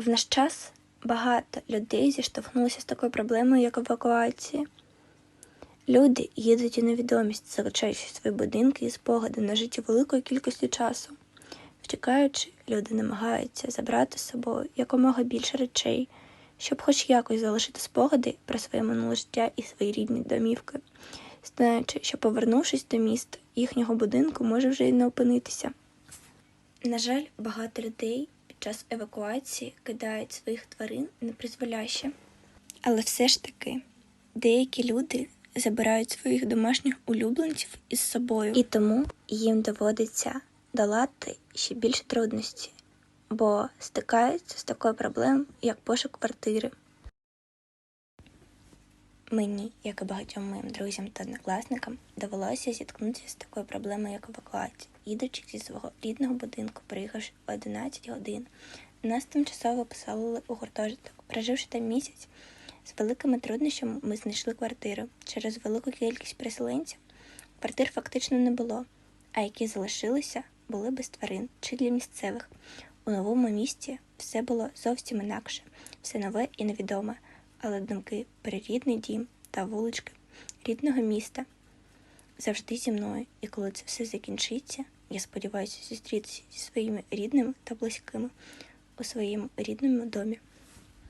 В наш час багато людей зіштовхнулися з такою проблемою, як евакуація. Люди їдуть у невідомість, залишаючи свої будинки і спогади на житті великої кількості часу. Втікаючи, люди намагаються забрати з собою якомога більше речей, щоб хоч якось залишити спогади про своє минуле життя і свої рідні домівки, знаючи, що повернувшись до міста, їхнього будинку може вже й не опинитися. На жаль, багато людей час евакуації кидають своїх тварин непризволяще. Але все ж таки, деякі люди забирають своїх домашніх улюбленців із собою, і тому їм доводиться долати ще більше трудності, бо стикаються з такою проблемою, як пошук квартири. Мені, як і багатьом моїм друзям та однокласникам, довелося зіткнутися з такою проблемою, як евакуація. Їдучи зі свого рідного будинку, приїхавши в 11 годин, нас тимчасово поселили у гуртожиток. Проживши там місяць, з великими труднощами ми знайшли квартиру. Через велику кількість переселенців квартир фактично не було, а які залишилися, були без тварин чи для місцевих. У новому місті все було зовсім інакше, все нове і невідоме, але думки про рідний дім та вулички рідного міста завжди зі мною. І коли це все закінчиться, я сподіваюся зустрітися зі своїми рідними та близькими у своєму рідному домі.